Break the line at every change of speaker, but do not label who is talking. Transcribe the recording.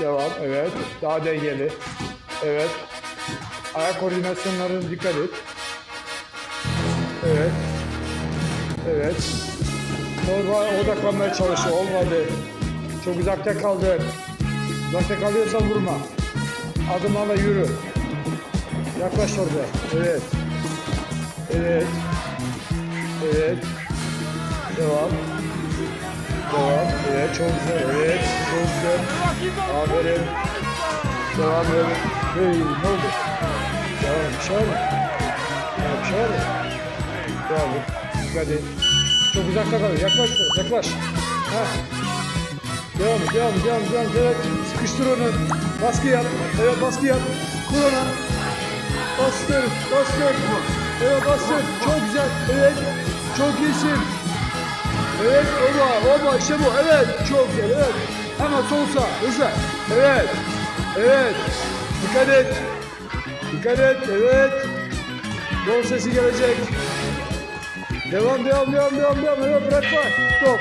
Devam. Evet. Daha dengeli. Evet. Ayak koordinasyonlarına dikkat et. Evet. Evet. Torba odaklanmaya çalışıyor. Olmadı. Çok uzakta kaldı. Uzakta kalıyorsan vurma. Adımlarla yürü. Yaklaş orada. Evet. Evet. Evet. Devam. Devam. Evet çok güzel. Evet çok. Aferin. Devam evet. Hey ne oldu? Devam bir şey var mı? Devam bir şey? Devam. Dikkat et. Çok uzakta kalıyor. Yaklaş. Yaklaş. Heh. Devam et. Devam et. Devam et. Devam et. Evet. Sıkıştır onu. Baskı yap. Evet baskı yap. Kur ona. Bastır. Bastır. Evet bastır. Çok güzel. Evet. Çok iyisin. Evet, oba, oba, işte bu. Evet, çok evet. Hemen sol sağ, hızlı. Evet, evet. Dikkat et. Dikkat et, evet. Gol sesi gelecek. Devam, devam, devam, devam, devam. Evet, bırakma. Stop.